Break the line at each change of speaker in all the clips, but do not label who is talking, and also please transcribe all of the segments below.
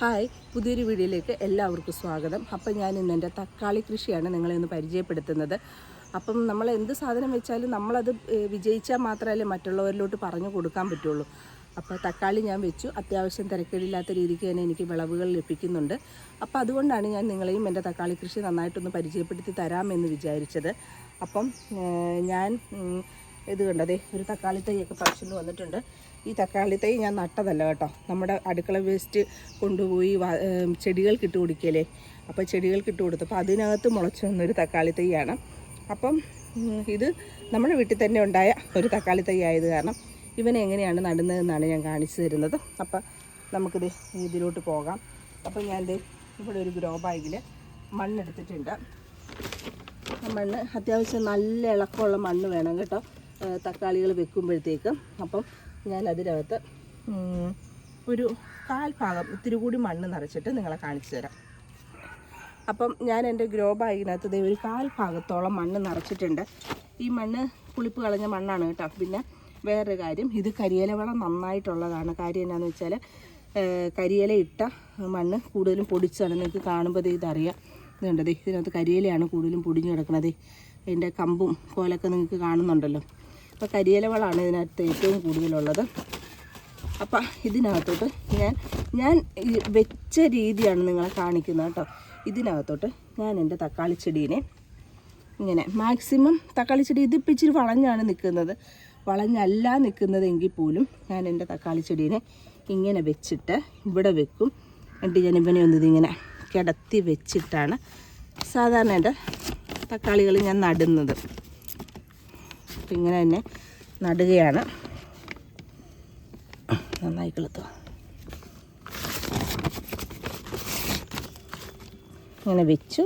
Hi പുതിയൊരു വീഡിയോയിലേക്ക് എല്ലാവർക്കും സ്വാഗതം. അപ്പം ഞാൻ ഇന്ന് എന്റെ തക്കാളി കൃഷിയാണ് നിങ്ങളെ ഒന്ന് പരിചയപ്പെടുത്തുന്നത്. അപ്പം നമ്മൾ എന്ത് സാധനം വെച്ചാലും നമ്മളത് വിജയിച്ചാൽ മാത്രമല്ലേ മറ്റുള്ളവരിലോട്ട് പറഞ്ഞു കൊടുക്കാൻ പറ്റുള്ളൂ. അപ്പോൾ തക്കാളി ഞാൻ വെച്ചു. അത്യാവശ്യം തിരക്കേടില്ലാത്ത രീതിക്ക് തന്നെ എനിക്ക് വിളവുകൾ ലഭിക്കുന്നുണ്ട്. അപ്പോൾ അതുകൊണ്ടാണ് ഞാൻ നിങ്ങളെയും എന്റെ തക്കാളി കൃഷി നന്നായിട്ടൊന്ന് പരിചയപ്പെടുത്തി തരാമെന്ന് വിചാരിച്ചത്. അപ്പം ഞാൻ ഇത് കണ്ടതേ ഒരു തക്കാളി തൈയൊക്കെ പറിച്ചുകൊണ്ട് വന്നിട്ടുണ്ട്. ഈ തക്കാളി തൈ ഞാൻ നട്ടതല്ല കേട്ടോ. നമ്മുടെ അടുക്കള വേസ്റ്റ് കൊണ്ടുപോയി ചെടികൾക്ക് ഇട്ട് കൊടുക്കലേ അപ്പോൾ ചെടികൾക്ക് ഇട്ട് കൊടുത്തപ്പോൾ അതിനകത്ത് മുളച്ചു വന്നൊരു തക്കാളി തൈയാണ്. അപ്പം ഇത് നമ്മുടെ വീട്ടിൽ തന്നെ ഉണ്ടായ ഒരു തക്കാളി തൈ ആയത് കാരണം ഇവനെ എങ്ങനെയാണ് നടുന്നതെന്നാണ് ഞാൻ കാണിച്ചു തരുന്നത്. അപ്പം നമുക്കിത് ഇതിലോട്ട് പോകാം. അപ്പം ഞാൻ ഇത് ഇവിടെ ഒരു ഗ്രോ ബാഗിൽ മണ്ണെടുത്തിട്ടുണ്ട്. മണ്ണ് അത്യാവശ്യം നല്ല ഇളക്കമുള്ള മണ്ണ് വേണം കേട്ടോ. തക്കാളികൾ വെക്കുമ്പോഴത്തേക്കും അപ്പം ഞാൻ അതിനകത്ത് ഒരു കാൽ ഭാഗം ഇത്തിരി കൂടി മണ്ണ് നിറച്ചിട്ട് നിങ്ങളെ കാണിച്ചു തരാം. അപ്പം ഞാൻ എന്റെ ഗ്രോ ബാഗിനകത്ത് ഒരു കാൽ ഭാഗത്തോളം മണ്ണ് നിറച്ചിട്ടുണ്ട്. ഈ മണ്ണ് പുളിപ്പ് കളഞ്ഞ മണ്ണാണ് കേട്ടോ. പിന്നെ വേറൊരു കാര്യം ഇത് കരിയില വളം നന്നായിട്ടുള്ളതാണ്. കാര്യം എന്നാന്ന് വെച്ചാൽ കരിയില ഇട്ട മണ്ണ് കൂടുതലും പൊടിച്ചാണ്. നിങ്ങൾക്ക് കാണുമ്പോൾ ഇതറിയാം. ഇതുണ്ടതേ ഇതിനകത്ത് കരിയിലയാണ് കൂടുതലും പൊടിഞ്ഞു കിടക്കുന്നത് അതിന്റെ കമ്പും കോലൊക്കെ നിങ്ങൾക്ക് കാണുന്നുണ്ടല്ലോ. അപ്പോൾ കരിയില വളമാണ് ഇതിനകത്ത് ഏറ്റവും കൂടുതലുള്ളത്. അപ്പം ഇതിനകത്തോട്ട് ഞാൻ ഞാൻ വെച്ച രീതിയാണ് നിങ്ങളെ കാണിക്കുന്നത് കേട്ടോ. ഇതിനകത്തോട്ട് ഞാൻ എന്റെ തക്കാളി ചെടീനെ ഇങ്ങനെ മാക്സിമം തക്കാളി ചെടി ഇതിപ്പോൾ വളഞ്ഞാണ് നിൽക്കുന്നത്. വളഞ്ഞല്ല നിൽക്കുന്നതെങ്കിൽ പോലും ഞാൻ എന്റെ തക്കാളി ചെടീനെ ഇങ്ങനെ വെച്ചിട്ട് ഇവിടെ വെക്കും. എന്നിട്ട് ഞാൻ ഇവനെ ഒന്ന് ഇങ്ങനെ കിടത്തി വെച്ചിട്ടാണ് സാധാരണ എന്റെ തക്കാളികൾ ഞാൻ നടുന്നത്. അപ്പം ഇങ്ങനെ തന്നെ നടുകയാണ്. നന്നായി കിളുത്തു ഇങ്ങനെ വെച്ചു.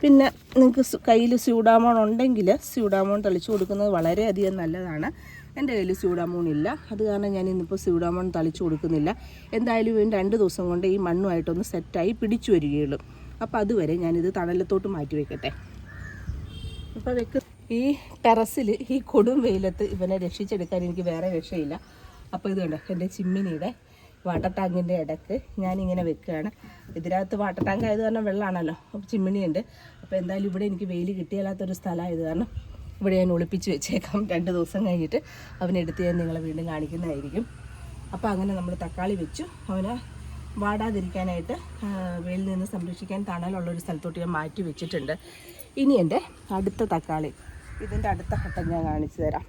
പിന്നെ നിങ്ങൾക്ക് കയ്യിൽ സ്യൂഡാമോൺ ഉണ്ടെങ്കിൽ സ്യൂഡാമോൺ തളിച്ചു കൊടുക്കുന്നത് വളരെയധികം നല്ലതാണ്. എന്റെ കയ്യിൽ സ്യൂഡാമോൺ ഇല്ല. അത് കാരണം ഞാൻ ഇന്നിപ്പോൾ സ്യൂഡാമോൺ തളിച്ചു കൊടുക്കുന്നില്ല. എന്തായാലും രണ്ട് ദിവസം കൊണ്ട് ഈ മണ്ണുമായിട്ടൊന്ന് സെറ്റായി പിടിച്ചു വരികയുള്ളൂ. അപ്പോൾ അതുവരെ ഞാനിത് തണലത്തോട്ട് മാറ്റി വെക്കട്ടെ. അപ്പോൾ വെക്ക്. ഈ ടെറസിൽ ഈ കൊടും വെയിലത്ത് ഇവനെ രക്ഷിച്ചെടുക്കാൻ എനിക്ക് വേറെ രക്ഷയില്ല. അപ്പോൾ ഇത് കണ്ടോ എന്റെ ചിമ്മിനിയുടെ വാട്ടർ ടാങ്കിന്റെ ഇടയ്ക്ക് ഞാനിങ്ങനെ വെക്കുകയാണ്. ഇതിനകത്ത് വാട്ടർ ടാങ്ക് ആയത് കാരണം വെള്ളമാണല്ലോ അപ്പോൾ ചിമ്മിനിയുണ്ട്. അപ്പോൾ എന്തായാലും ഇവിടെ എനിക്ക് വെയിൽ കിട്ടിയല്ലാത്തൊരു സ്ഥലമായത് കാരണം ഇവിടെ ഞാൻ ഒളിപ്പിച്ച് വെച്ചേക്കാം. രണ്ട് ദിവസം കഴിഞ്ഞിട്ട് അവനെടുത്ത് ഞാൻ നിങ്ങളെ വീണ്ടും കാണിക്കുന്നതായിരിക്കും. അപ്പോൾ അങ്ങനെ നമ്മൾ തക്കാളി വെച്ചു. അവനെ വാടാതിരിക്കാനായിട്ട് വെയിൽ നിന്ന് സംരക്ഷിക്കാൻ തണലുള്ളൊരു സ്ഥലത്തോട്ട് ഞാൻ മാറ്റി വെച്ചിട്ടുണ്ട്. ഇനി എന്റെ അടുത്ത തക്കാളി. ഇതിന്റെ അടുത്ത ഘട്ടം ഞാൻ കാണിച്ചു തരാം.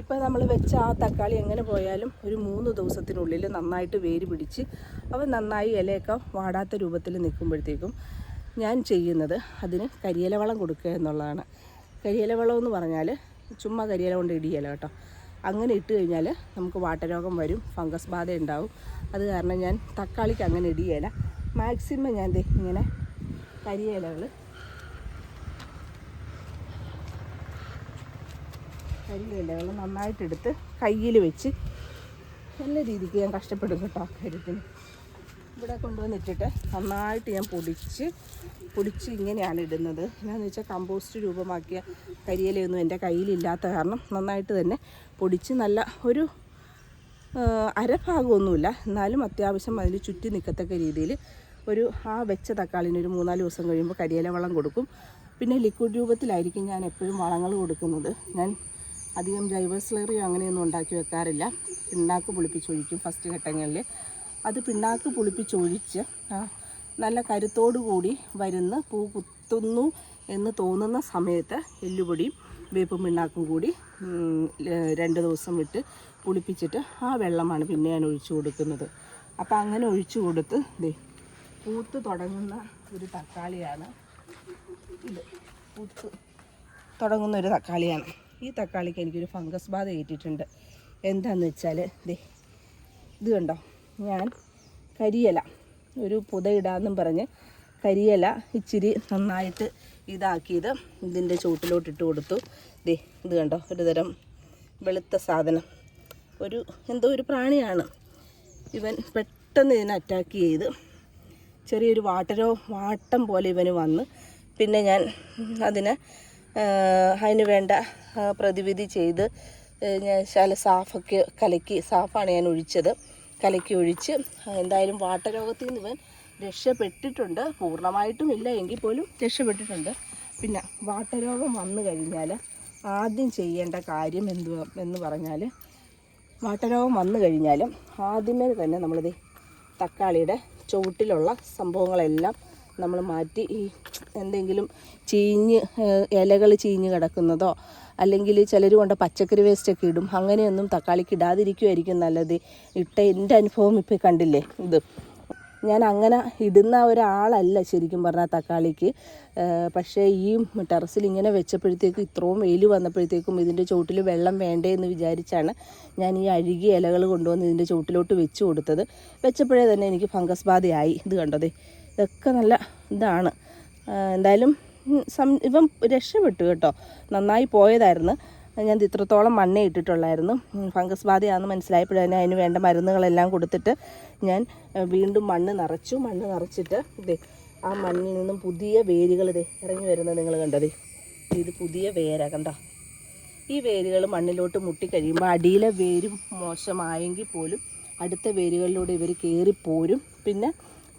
ഇപ്പോൾ നമ്മൾ വെച്ച ആ തക്കാളി എങ്ങനെ പോയാലും ഒരു മൂന്ന് ദിവസത്തിനുള്ളിൽ നന്നായിട്ട് വേര് പിടിച്ച് അവ നന്നായി ഇലയൊക്കെ വാടാത്ത രൂപത്തിൽ നിൽക്കുമ്പോഴത്തേക്കും ഞാൻ ചെയ്യുന്നത് അതിന് കരിയില വളം കൊടുക്കുക എന്നുള്ളതാണ്. കരിയില വളം എന്ന് പറഞ്ഞാൽ ചുമ്മാ കരിയില കൊണ്ട് ഇടിയല കേട്ടോ. അങ്ങനെ ഇട്ട് കഴിഞ്ഞാൽ നമുക്ക് വാട്ടരോഗം വരും ഫംഗസ് ബാധ ഉണ്ടാവും. അത് കാരണം ഞാൻ തക്കാളിക്ക് അങ്ങനെ ഇടിയല. മാക്സിമം ഞാൻ ഇങ്ങനെ കരിയിലകൾ കരിയിലകൾ നന്നായിട്ടെടുത്ത് കയ്യിൽ വെച്ച് നല്ല രീതിക്ക് ഞാൻ കഷ്ടപ്പെടും കേട്ടോ കാര്യത്തിന്. ഇവിടെ കൊണ്ടുവന്നിട്ടിട്ട് നന്നായിട്ട് ഞാൻ പൊടിച്ച് പൊടിച്ച് ഇങ്ങനെയാണ് ഇടുന്നത്. എന്നാന്ന് വെച്ചാൽ കമ്പോസ്റ്റ് രൂപമാക്കിയ കരിയിലയൊന്നും എന്റെ കയ്യിലില്ലാത്ത കാരണം നന്നായിട്ട് തന്നെ പൊടിച്ച് നല്ല ഒരു അരഭാഗമൊന്നുമില്ല. എന്നാലും അത്യാവശ്യം അതിൽ ചുറ്റി നിൽക്കത്തക്ക രീതിയിൽ ഒരു ആ വെച്ച തക്കാളിന് ഒരു മൂന്നാൽ ദിവസം കഴിയുമ്പോൾ കരിയില വളം കൊടുക്കും. പിന്നെ ലിക്വിഡ് രൂപത്തിലായിരിക്കും ഞാൻ എപ്പോഴും വളങ്ങൾ കൊടുക്കുന്നത്. ഞാൻ അധികം ജൈവ സ്ലറിയോ അങ്ങനെയൊന്നും ഉണ്ടാക്കി വെക്കാറില്ല. പിണ്ണാക്ക് പുളിപ്പിച്ചൊഴിക്കും ഫസ്റ്റ് ഘട്ടങ്ങളിൽ. അത് പിണ്ണാക്ക് പുളിപ്പിച്ചൊഴിച്ച് നല്ല കരുത്തോടു കൂടി വരുന്ന പൂ കുത്തുന്നു എന്ന് തോന്നുന്ന സമയത്ത് എല്ലുപൊടിയും വേപ്പും പിണ്ണാക്കും കൂടി രണ്ട് ദിവസം വിട്ട് പുളിപ്പിച്ചിട്ട് ആ വെള്ളമാണ് പിന്നെ ഞാൻ ഒഴിച്ചു കൊടുക്കുന്നത്. അപ്പോൾ അങ്ങനെ ഒഴിച്ചു കൊടുത്ത് ദേ പൂത്ത് തുടങ്ങുന്ന ഒരു തക്കാളിയാണ് ഇത്. പൂത്ത് തുടങ്ങുന്ന ഒരു തക്കാളിയാണ്. ഈ തക്കാളിക്ക് എനിക്കൊരു ഫംഗസ് ബാധ ഏറ്റിട്ടുണ്ട്. എന്താണെന്ന് വെച്ചാൽ ദേ ഇത് കണ്ടോ? ഞാൻ കരിയില ഒരു പുതയിടാന്നും പറഞ്ഞ് കരിയില ഇച്ചിരി നന്നായിട്ട് ഇതാക്കിയത് ഇതിന്റെ ചുവട്ടിലോട്ട് ഇട്ട് കൊടുത്തു. ദേ ഇത് കണ്ടോ? ഒരു തരം വെളുത്ത സാധനം. ഒരു എന്തോ ഒരു പ്രാണിയാണ് ഇവൻ പെട്ടെന്ന് ഇതിനെ അറ്റാക്ക് ചെയ്ത്. ചെറിയൊരു വാട്ടരോ വാട്ടം പോലെ ഇവന് വന്ന്. പിന്നെ ഞാൻ അതിനെ അതിന് വേണ്ട പ്രതിവിധി ചെയ്ത് ഞാൻ ശാല സാഫൊക്കെ കലക്കി സാഫാണ് ഞാൻ ഒഴിച്ചത്. കലക്കി ഒഴിച്ച് എന്തായാലും വാട്ടരോഗത്തിൽ നിന്ന് ഇവൻ രക്ഷപ്പെട്ടിട്ടുണ്ട്. പൂർണമായിട്ടും ഇല്ല എങ്കിൽ പോലും രക്ഷപ്പെട്ടിട്ടുണ്ട്. പിന്നെ വാട്ടരോഗം വന്നു കഴിഞ്ഞാൽ ആദ്യം ചെയ്യേണ്ട കാര്യം എന്ത് എന്ന് പറഞ്ഞാൽ വാട്ടരോഗം വന്നു കഴിഞ്ഞാലും ആദ്യമേ തന്നെ നമ്മളിത് തക്കാളിയുടെ ചുവട്ടിലുള്ള സംഭവങ്ങളെല്ലാം നമ്മൾ മാറ്റി ഈ എന്തെങ്കിലും ചീഞ്ഞ് ഇലകൾ ചീഞ്ഞ് കിടക്കുന്നതോ അല്ലെങ്കിൽ ചിലർ കൊണ്ട് പച്ചക്കറി വേസ്റ്റൊക്കെ ഇടും. അങ്ങനെയൊന്നും തക്കാളിക്ക് ഇടാതിരിക്കുമായിരിക്കും നല്ലത്. ഇട്ട എന്റെ അനുഭവം ഇപ്പോൾ കണ്ടില്ലേ? ഇത്. ഞാൻ അങ്ങനെ ഇടുന്ന ഒരാളല്ല ശരിക്കും പറഞ്ഞാൽ തക്കാളിക്ക്. പക്ഷേ ഈ ടെറസിൽ ഇങ്ങനെ വെച്ചപ്പോഴത്തേക്കും ഇത്രയും വെയിൽ വന്നപ്പോഴത്തേക്കും ഇതിന്റെ ചുവട്ടിൽ വെള്ളം വേണ്ടേ എന്ന് വിചാരിച്ചാണ് ഞാൻ ഈ അഴുകിയ ഇലകൾ കൊണ്ടുവന്ന് ഇതിന്റെ ചുവട്ടിലോട്ട് വെച്ച് കൊടുത്തത്. വെച്ചപ്പോഴേ തന്നെ എനിക്ക് ഫംഗസ് ബാധയായി. ഇത് കണ്ടതേ. ഇതൊക്കെ നല്ല ഇതാണ്. എന്തായാലും ഇവൻ രക്ഷപ്പെട്ടു കേട്ടോ. നന്നായി പോയതായിരുന്നു. ഞാൻ ഇത്രത്തോളം മണ്ണേ ഇട്ടിട്ടുള്ളായിരുന്നു. ഫംഗസ് ബാധയാണെന്ന് മനസ്സിലായപ്പോൾ തന്നെ അതിന് വേണ്ട മരുന്നുകളെല്ലാം കൊടുത്തിട്ട് ഞാൻ വീണ്ടും മണ്ണ് നിറച്ചു. മണ്ണ് നിറച്ചിട്ട് ഇതേ ആ മണ്ണിൽ നിന്നും പുതിയ വേരുകൾ ഇതേ ഇറങ്ങി വരുന്നത് നിങ്ങൾ കണ്ടതേ. ഇത് പുതിയ വേരാ കണ്ടോ? ഈ വേരുകൾ മണ്ണിലോട്ട് മുട്ടിക്കഴിയുമ്പോൾ അടിയിലെ വേരും മോശമായെങ്കിൽ പോലും അടുത്ത വേരുകളിലൂടെ ഇവർ കയറിപ്പോരും. പിന്നെ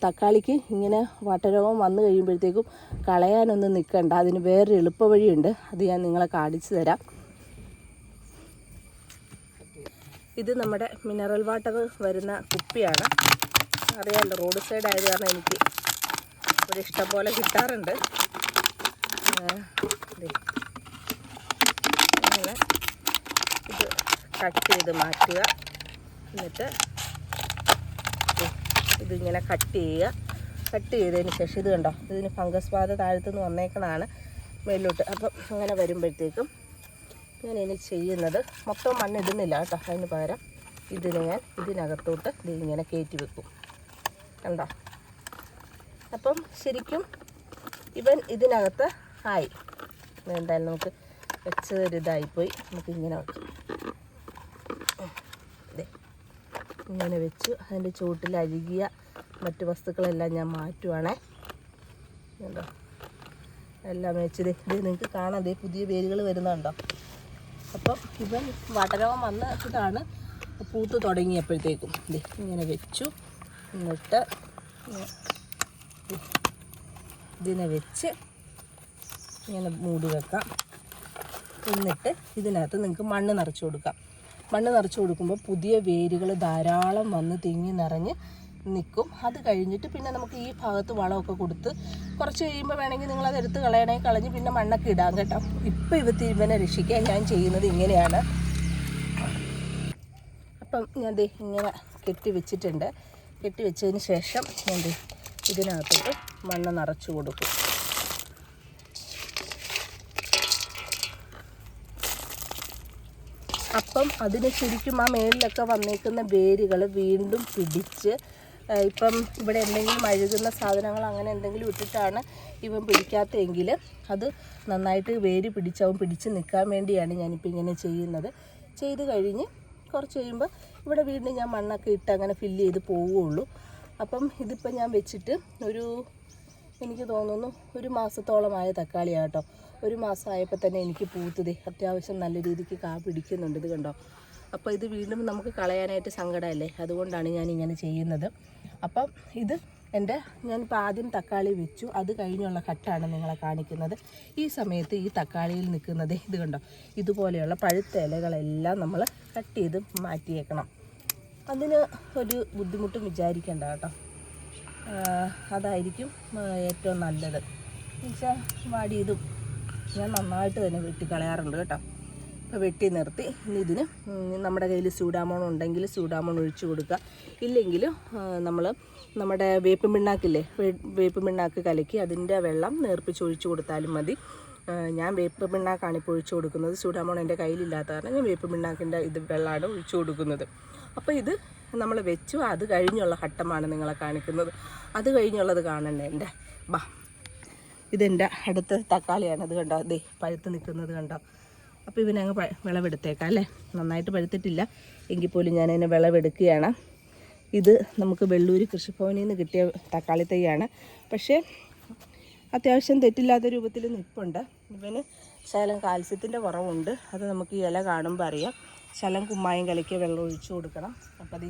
തക്കാളിക്ക് ഇങ്ങനെ വട്ടരോഗം വന്നു കഴിയുമ്പോഴത്തേക്കും കളയാനൊന്നും നിൽക്കണ്ട. അതിന് വേറൊരു എളുപ്പ വഴിയുണ്ട്. അത് ഞാൻ നിങ്ങളെ കാണിച്ചു തരാം. ഇത് നമ്മുടെ മിനറൽ വാട്ടർ വരുന്ന കുപ്പിയാണ്. അറിയാമല്ലോ റോഡ് സൈഡ് ആയത് കാരണം എനിക്ക് ഒരു ഇഷ്ടം പോലെ കിട്ടാറുണ്ട്. ഇത് കട്ട് ചെയ്ത് മാറ്റുക. എന്നിട്ട് ഇതിങ്ങനെ കട്ട് ചെയ്യുക. കട്ട് ചെയ്തതിന് ശേഷം ഇത് കണ്ടോ? ഇതിന് ഫംഗസ് ബാധ താഴത്തുനിന്ന് വന്നേക്കണതാണ് മേലോട്ട്. അപ്പം അങ്ങനെ വരുമ്പോഴത്തേക്കും ഞാൻ ഇനി ചെയ്യുന്നത് മൊത്തം മണ്ണ് ഇടുന്നില്ല കേട്ടോ. അതിന് പകരം ഇതിന് ഞാൻ ഇതിനകത്തോട്ട് ഇത് ഇങ്ങനെ കയറ്റി വെക്കും. കണ്ടോ? അപ്പം ശരിക്കും ഇവൻ ഇതിനകത്ത് ആയി. എന്തായാലും നമുക്ക് വെച്ചതൊരിതായിപ്പോയി. നമുക്ക് ഇങ്ങനെ വെക്കാം. ഇങ്ങനെ വെച്ചു. അതിന്റെ ചുവട്ടിൽ അഴുകിയ മറ്റ് വസ്തുക്കളെല്ലാം ഞാൻ മാറ്റുവാണേ. കണ്ടോ? എല്ലാം വെച്ചത് ഇത് നിങ്ങൾക്ക് കാണാം. ദേ പുതിയ വേരുകൾ വരുന്നുണ്ടോ? അപ്പം ഇവൻ വടരവം വന്ന ഇതാണ്. പൂത്ത് തുടങ്ങിയപ്പോഴത്തേക്കും ദേ ഇങ്ങനെ വെച്ചു. എന്നിട്ട് ഇതിനെ വെച്ച് ഇങ്ങനെ മൂടി വെക്കാം. എന്നിട്ട് ഇതിനകത്ത് നിങ്ങൾക്ക് മണ്ണ് നിറച്ചു കൊടുക്കാം. മണ്ണ് നിറച്ച് കൊടുക്കുമ്പോൾ പുതിയ വേരുകൾ ധാരാളം വന്ന് തിങ്ങി നിറഞ്ഞ് നിൽക്കും. അത് കഴിഞ്ഞിട്ട് പിന്നെ നമുക്ക് ഈ ഭാഗത്ത് വളമൊക്കെ കൊടുത്ത് കുറച്ച് കഴിയുമ്പോൾ വേണമെങ്കിൽ നിങ്ങൾ എടുത്ത് കളയണേ കളഞ്ഞ് പിന്നെ മണ്ണൊക്കെ ഇടാം കേട്ടോ. ഇപ്പം ഇവ തിരുമനെ രക്ഷിക്കാൻ ഞാൻ ചെയ്യുന്നത് ഇങ്ങനെയാണ്. അപ്പം ഞാൻ ദേ ഇങ്ങനെ കെട്ടി വെച്ചിട്ടുണ്ട്. കെട്ടി വെച്ചതിന് ശേഷം ഞാൻ ഇതിനകത്തോട്ട് മണ്ണ് നിറച്ച് കൊടുക്കും. അപ്പം അതിന് ശരിക്കും ആ മേളിലൊക്കെ വന്നേക്കുന്ന വേരുകൾ വീണ്ടും പിടിച്ച് ഇപ്പം ഇവിടെ എന്തെങ്കിലും അഴുകുന്ന സാധനങ്ങൾ അങ്ങനെ എന്തെങ്കിലും ഇട്ടിട്ടാണ് ഇവൻ പിടിക്കാത്തതെങ്കിൽ അത് നന്നായിട്ട് വേര് പിടിച്ചവൻ പിടിച്ച് നിൽക്കാൻ വേണ്ടിയാണ് ഞാനിപ്പോൾ ഇങ്ങനെ ചെയ്യുന്നത്. ചെയ്ത് കഴിഞ്ഞ് കുറച്ച് കഴിയുമ്പോൾ ഇവിടെ വീണ്ടും ഞാൻ മണ്ണൊക്കെ ഇട്ട് അങ്ങനെ ഫില്ല് ചെയ്ത് പോവുകയുള്ളൂ. അപ്പം ഇതിപ്പോൾ ഞാൻ വെച്ചിട്ട് ഒരു എനിക്ക് തോന്നുന്നു ഒരു മാസത്തോളമായ തക്കാളിയാണ് കേട്ടോ ഒരു മാസമായപ്പോൾ തന്നെ എനിക്ക് പൂത്തത്. അത്യാവശ്യം നല്ല രീതിക്ക് കാ പിടിക്കുന്നുണ്ട്. ഇത് കണ്ടോ? അപ്പോൾ ഇത് വീണ്ടും നമുക്ക് കളയാനായിട്ട് സങ്കടമല്ലേ? അതുകൊണ്ടാണ് ഞാൻ ഇങ്ങനെ ചെയ്യുന്നത്. അപ്പം ഇത് എന്റെ ഞാനിപ്പോൾ ആദ്യം തക്കാളി വെച്ചു. അത് കഴിഞ്ഞുള്ള കട്ടാണ് നിങ്ങളെ കാണിക്കുന്നത്. ഈ സമയത്ത് ഈ തക്കാളിയിൽ നിൽക്കുന്നത് ഇത് കണ്ടോ? ഇതുപോലെയുള്ള പഴുത്ത ഇലകളെല്ലാം നമ്മൾ കട്ട് ചെയ്ത് മാറ്റിയേക്കണം. അതിന് ഒരു ബുദ്ധിമുട്ടും വിചാരിക്കേണ്ട കേട്ടോ. അതായിരിക്കും ഏറ്റവും നല്ലത്. എന്നുവെച്ചാൽ വാടിയതും ഞാൻ നന്നായിട്ട് തന്നെ വെട്ടി കളയാറുണ്ട് കേട്ടോ. അപ്പോൾ വെട്ടി നിർത്തി. ഇനി ഇതിന് നമ്മുടെ കയ്യിൽ സൂഡാമോൺ ഉണ്ടെങ്കിൽ സൂഡാമോൺ ഒഴിച്ചു കൊടുക്കുക. ഇല്ലെങ്കിൽ നമ്മൾ നമ്മുടെ വേപ്പ് പിണ്ണാക്കില്ലേ വേ- വേപ്പ് പിണ്ണാക്ക് കലക്കി അതിന്റെ വെള്ളം നേർപ്പിച്ച് ഒഴിച്ചു കൊടുത്താലും മതി. ഞാൻ വേപ്പ് പിണ്ണാക്കാണ് ഇപ്പോൾ ഒഴിച്ചു കൊടുക്കുന്നത്. സൂഡാമോൺ എന്റെ കയ്യിലില്ലാത്ത കാരണം ഞാൻ വേപ്പ് പിണ്ണാക്കിന്റെ ഇത് വെള്ളമാണ് ഒഴിച്ചു കൊടുക്കുന്നത്. അപ്പോൾ ഇത് നമ്മൾ വെച്ചു. അത് കഴിഞ്ഞുള്ള ഘട്ടമാണ് നിങ്ങളെ കാണിക്കുന്നത്. അത് കഴിഞ്ഞുള്ളത് കാണണ്ടേ എന്റെ ബാ. ഇതെന്റെ അടുത്ത തക്കാളിയാണ്. അത് കണ്ടോ? ദേ പഴുത്ത് നിൽക്കുന്നത് കണ്ടോ? അപ്പോൾ ഇവനെ അങ്ങ് വിളവെടുത്തേക്കാം അല്ലേ? നന്നായിട്ട് പഴുത്തിട്ടില്ല. എങ്കിൽ പോലും ഞാൻ അതിനെ വിളവെടുക്കുകയാണ്. ഇത് നമുക്ക് വെള്ളൂർ കൃഷിഭവനിൽ നിന്ന് കിട്ടിയ തക്കാളി തൈയാണ്. പക്ഷേ അത്യാവശ്യം തെറ്റില്ലാത്ത രൂപത്തിൽ നിൽപ്പുണ്ട് ഇവന് ശകലം കാൽസ്യത്തിന്റെ കുറവുണ്ട്. അത് നമുക്ക് ഈ ഇല കാണുമ്പോൾ അറിയാം. ശകലം കുമ്മായം കലക്കി വെള്ളം ഒഴിച്ചു കൊടുക്കണം. അപ്പം അത്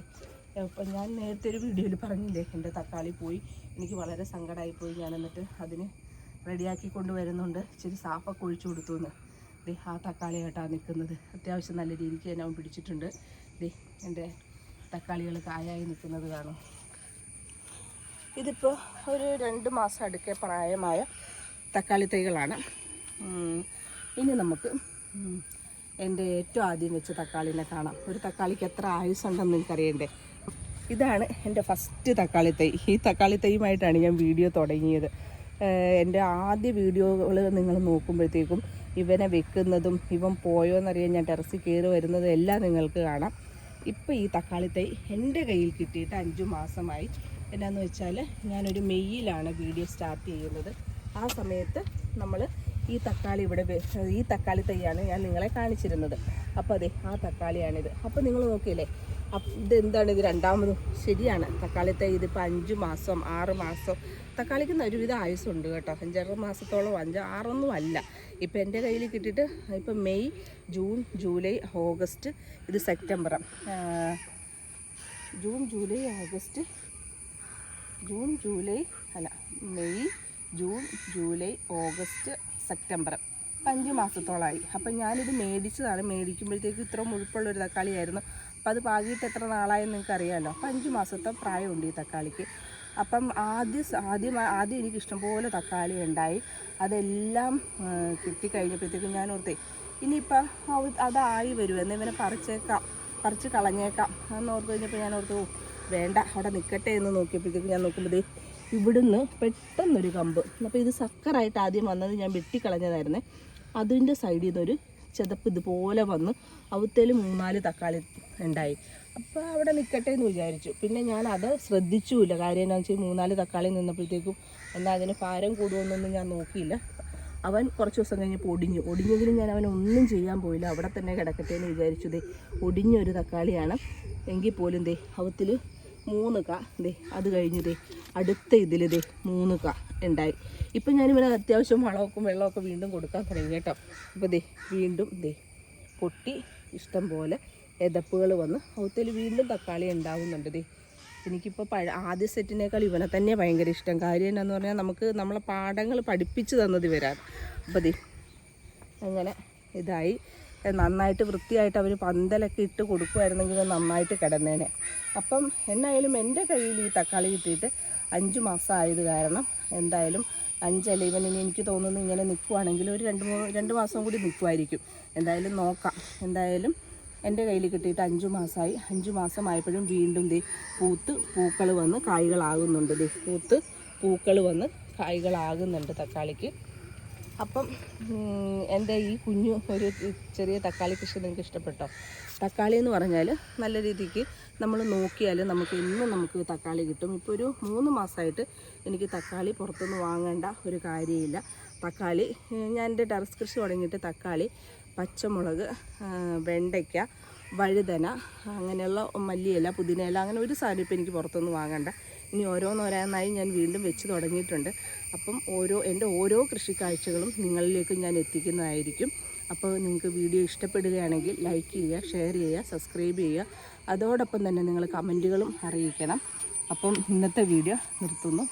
ഇപ്പം ഞാൻ നേരത്തെ ഒരു വീഡിയോയിൽ പറഞ്ഞില്ലേ എന്റെ തക്കാളി പോയി എനിക്ക് വളരെ സങ്കടമായി പോയി. ഞാൻ എന്നിട്ട് അതിന് റെഡിയാക്കി കൊണ്ടുവരുന്നുണ്ട്. ഇച്ചിരി സാപ്പൊക്കെ ഒഴിച്ചു കൊടുത്തു എന്ന് ദേ ആ തക്കാളി ആയിട്ടാണ് നിൽക്കുന്നത്. അത്യാവശ്യം നല്ല രീതിക്ക് തന്നെ അവൻ പിടിച്ചിട്ടുണ്ട്. ദേ എന്റെ തക്കാളികൾ കായായി നിൽക്കുന്നത് കാണും. ഇതിപ്പോൾ ഒരു രണ്ട് മാസം അടുക്കെ പ്രായമായ തക്കാളി തൈകളാണ്. ഇനി നമുക്ക് എന്റെ ഏറ്റവും ആദ്യം വെച്ച തക്കാളിനെ കാണാം. ഒരു തക്കാളിക്ക് എത്ര ആയുസ്സുണ്ടെന്ന് നിങ്ങൾക്കറിയണ്ടേ? ഇതാണ് എന്റെ ഫസ്റ്റ് തക്കാളി തൈ. ഈ തക്കാളി തൈയുമായിട്ടാണ് ഞാൻ വീഡിയോ തുടങ്ങിയത്. എന്റെ ആദ്യ വീഡിയോകൾ നിങ്ങൾ നോക്കുമ്പോഴത്തേക്കും ഇവനെ വെക്കുന്നതും ഇവൻ പോയോ എന്നറിയാൻ ഞാൻ ടെറസിൽ കയറി വരുന്നതും എല്ലാം നിങ്ങൾക്ക് കാണാം. ഇപ്പോൾ ഈ തക്കാളി തൈ എന്റെ കയ്യിൽ കിട്ടിയിട്ട് അഞ്ച് മാസമായി. എന്നാന്ന് വെച്ചാൽ ഞാനൊരു മെയ്യിലാണ് വീഡിയോ സ്റ്റാർട്ട് ചെയ്യുന്നത്. ആ സമയത്ത് നമ്മൾ ഈ തക്കാളി ഇവിടെ ഈ തക്കാളി തൈയാണ് ഞാൻ നിങ്ങളെ കാണിച്ചിരുന്നത്. അപ്പോൾ അതെ ആ തക്കാളിയാണിത്. അപ്പോൾ നിങ്ങൾ നോക്കിയില്ലേ? ഇതെന്താണ്? ഇത് രണ്ടാമത് ശരിയാണ്. തക്കാളി തൈ ഇതിപ്പോൾ അഞ്ച് മാസം ആറ് മാസം. തക്കാളിക്ക് ഒരുവിധ ആയുസ്സുണ്ട് കേട്ടോ. അഞ്ചാറ് മാസത്തോളം അഞ്ച് ആറൊന്നും അല്ല. ഇപ്പം എന്റെ കയ്യിൽ കിട്ടിയിട്ട് ഇപ്പം മെയ് ജൂൺ ജൂലൈ ഓഗസ്റ്റ് ഇത് September. June July August June July അല്ല May June July August September. അപ്പം അഞ്ച് മാസത്തോളമായി അപ്പം ഞാനിത് മേടിച്ചതാണ്. മേടിക്കുമ്പോഴത്തേക്ക് ഇത്ര മുഴുപ്പുള്ള ഒരു തക്കാളിയായിരുന്നു. അപ്പം അത് പാകിയിട്ട് എത്ര നാളായെന്ന് നിങ്ങൾക്ക് അറിയാമല്ലോ അപ്പം അഞ്ച് മാസത്തെ പ്രായമുണ്ട് ഈ തക്കാളിക്ക്. അപ്പം ആദ്യം ആദ്യം ആദ്യം എനിക്ക് ഇഷ്ടംപോലെ തക്കാളി ഉണ്ടായി. അതെല്ലാം കിട്ടിക്കഴിഞ്ഞപ്പോഴത്തേക്കും ഞാൻ ഓർത്തേ ഇനിയിപ്പം അതായി വരുമെന്ന് ഇവനെ പറിച്ചേക്കാം. പറിച്ച് കളഞ്ഞേക്കാം. എന്ന് ഓർത്ത് കഴിഞ്ഞപ്പോൾ ഞാൻ ഓർത്തു വേണ്ട അവിടെ നിൽക്കട്ടെ എന്ന് നോക്കിയപ്പോഴത്തേക്കും ഞാൻ നോക്കുമ്പോൾ ഇവിടുന്ന് പെട്ടെന്നൊരു കമ്പ്. അപ്പോൾ ഇത് സക്കറായിട്ട് ആദ്യം വന്നത് ഞാൻ വെട്ടിക്കളഞ്ഞതായിരുന്നേ. അതിന്റെ സൈഡിൽ നിന്നൊരു ചെതപ്പ് ഇതുപോലെ വന്ന് അവത്തേൽ മൂന്നാൽ തക്കാളി ഉണ്ടായി. അപ്പോൾ അവിടെ നിൽക്കട്ടെ എന്ന് വിചാരിച്ചു. പിന്നെ ഞാൻ അത് ശ്രദ്ധിച്ചുമില്ല കാര്യം എന്താണെന്ന് വെച്ചാൽ മൂന്നാൽ തക്കാളി നിന്നപ്പോഴത്തേക്കും എന്നാൽ അതിന് ഭാരം കൂടുമെന്നൊന്നും ഞാൻ നോക്കിയില്ല. അവൻ കുറച്ച് ദിവസം കഴിഞ്ഞ് പൊടിഞ്ഞു. ഒടിഞ്ഞെങ്കിലും ഞാൻ അവൻ ഒന്നും ചെയ്യാൻ പോയില്ല. അവിടെ തന്നെ കിടക്കട്ടെ എന്ന് വിചാരിച്ചു. ദേ ഒടിഞ്ഞൊരു തക്കാളിയാണ്. എങ്കിൽ പോലും ദേ അവത്തിൽ മൂന്ന് ക. ദേ അത് കഴിഞ്ഞ് ദേ അടുത്ത ഇതിൽ ദേ മൂന്ന് ക ഉണ്ടായി. ഇപ്പം ഞാനിവിടെ അത്യാവശ്യം വളമൊക്കെ വെള്ളമൊക്കെ വീണ്ടും കൊടുക്കാൻ തുടങ്ങി കേട്ടോ. അപ്പോൾ ദേ വീണ്ടും ദേ പൊട്ടി ഇഷ്ടം പോലെ എതപ്പുകൾ വന്ന് അവത്തിൽ വീണ്ടും തക്കാളി ഉണ്ടാവുന്നുണ്ട് ദേ. എനിക്കിപ്പോൾ പഴ ആദ്യ സെറ്റിനേക്കാൾ ഇവനെ തന്നെ ഭയങ്കര ഇഷ്ടം. കാര്യം എന്നാന്ന് പറഞ്ഞാൽ നമുക്ക് നമ്മളെ പാഠങ്ങൾ പഠിപ്പിച്ച് തന്നത് വരാൻ അപ്പോൾ ദേ അങ്ങനെ ഇതായി. നന്നായിട്ട് വൃത്തിയായിട്ട് അവർ പന്തലൊക്കെ ഇട്ട് കൊടുക്കുമായിരുന്നെങ്കിൽ നന്നായിട്ട് കിടന്നേനെ. അപ്പം എന്നായാലും എന്റെ കയ്യിൽ ഈ തക്കാളി കിട്ടിയിട്ട് അഞ്ച് മാസം ആയത് കാരണം എന്തായാലും അഞ്ചല്ല ഇവൻ ഇനി എനിക്ക് തോന്നുന്നു ഇങ്ങനെ നിൽക്കുവാണെങ്കിൽ ഒരു രണ്ട് മൂന്ന് രണ്ട് മാസം കൂടി നിൽക്കുമായിരിക്കും എന്തായാലും നോക്കാം. എന്തായാലും എന്റെ കയ്യിൽ കിട്ടിയിട്ട് അഞ്ച് മാസമായി. അഞ്ച് മാസമായപ്പോഴും വീണ്ടും ദേ പൂത്ത് പൂക്കൾ വന്ന് കായ്കളാകുന്നുണ്ട് ദേ. പൂത്ത് പൂക്കൾ വന്ന് കായ്കളാകുന്നുണ്ട് തക്കാളിക്ക്. അപ്പം എന്റെ ഈ കുഞ്ഞു ഒരു ചെറിയ തക്കാളി കൃഷി നിങ്ങൾക്ക് ഇഷ്ടപ്പെട്ടോ? തക്കാളി എന്ന് പറഞ്ഞാൽ നല്ല രീതിക്ക് നമ്മൾ നോക്കിയാൽ നമുക്ക് ഇന്നും നമുക്ക് തക്കാളി കിട്ടും. ഇപ്പോൾ ഒരു മൂന്ന് മാസമായിട്ട് എനിക്ക് തക്കാളി പുറത്തുനിന്ന് വാങ്ങേണ്ട ഒരു കാര്യമില്ല. തക്കാളി ഞാൻ എന്റെ ടെറസ് കൃഷി തുടങ്ങിയിട്ട് തക്കാളി പച്ചമുളക് വെണ്ടയ്ക്ക വഴുതന അങ്ങനെയുള്ള മല്ലിയില പുതിനയില അങ്ങനെ ഒരു സാധനം ഇപ്പോൾ എനിക്ക് പുറത്തുനിന്ന് വാങ്ങണ്ട ഇനി ഓരോന്നോരോന്നായി ഞാൻ വീണ്ടും വെച്ച് തുടങ്ങിയിട്ടുണ്ട്. അപ്പം ഓരോ എന്റെ ഓരോ കൃഷിക്കാഴ്ചകളും നിങ്ങളിലേക്ക് ഞാൻ എത്തിക്കുന്നതായിരിക്കും. അപ്പോൾ നിങ്ങൾക്ക് വീഡിയോ ഇഷ്ടപ്പെടുകയാണെങ്കിൽ ലൈക്ക് ചെയ്യുക ഷെയർ ചെയ്യുക സബ്സ്ക്രൈബ് ചെയ്യുക. അതോടൊപ്പം തന്നെ നിങ്ങൾ കമന്റുകളും അറിയിക്കണം. അപ്പം ഇന്നത്തെ വീഡിയോ നിർത്തുന്നു.